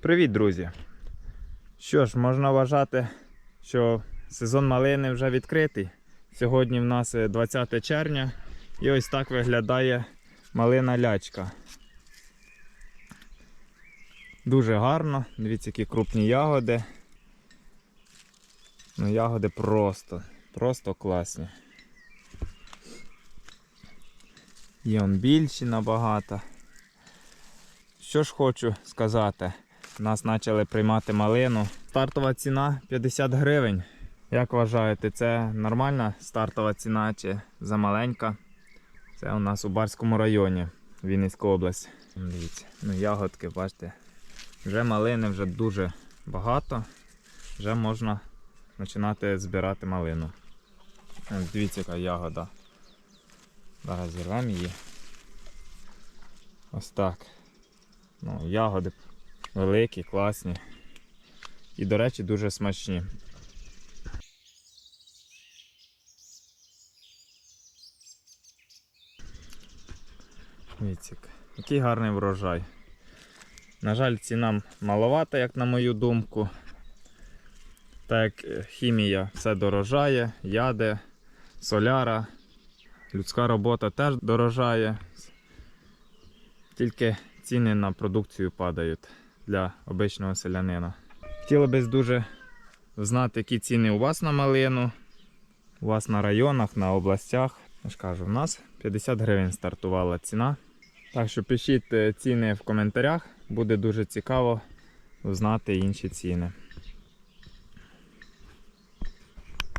Привіт, друзі! Що ж, можна вважати, що сезон малини вже відкритий. Сьогодні в нас е, 20 червня і ось так виглядає малина лячка. Дуже гарно, дивіться, які крупні ягоди. Ну, ягоди просто, просто класні. Є он більші набагато. Що ж хочу сказати, нас почали приймати малину. Стартова ціна 50 гривень. Як вважаєте, це нормальна стартова ціна чи замаленька? Це у нас у Барському районі, Вінницька область. Дивіться, ну ягодки, бачите, вже малини вже дуже багато. Вже можна починати збирати малину. Ось дивіться, яка ягода. Зараз зірвемо її. Ось так. Ну, ягоди великі, класні. І, до речі, дуже смачні. Дивіться, який гарний врожай. На жаль, ціна маловата, як на мою думку. Так як е, хімія все дорожає, яде, соляра, людська робота теж дорожає. Тільки ціни на продукцію падають для обичного селянина. Хотіло би дуже знати, які ціни у вас на малину, у вас на районах, на областях. Я ж кажу, у нас 50 гривень стартувала ціна. Так що пишіть е, ціни в коментарях, буде дуже цікаво знати інші ціни.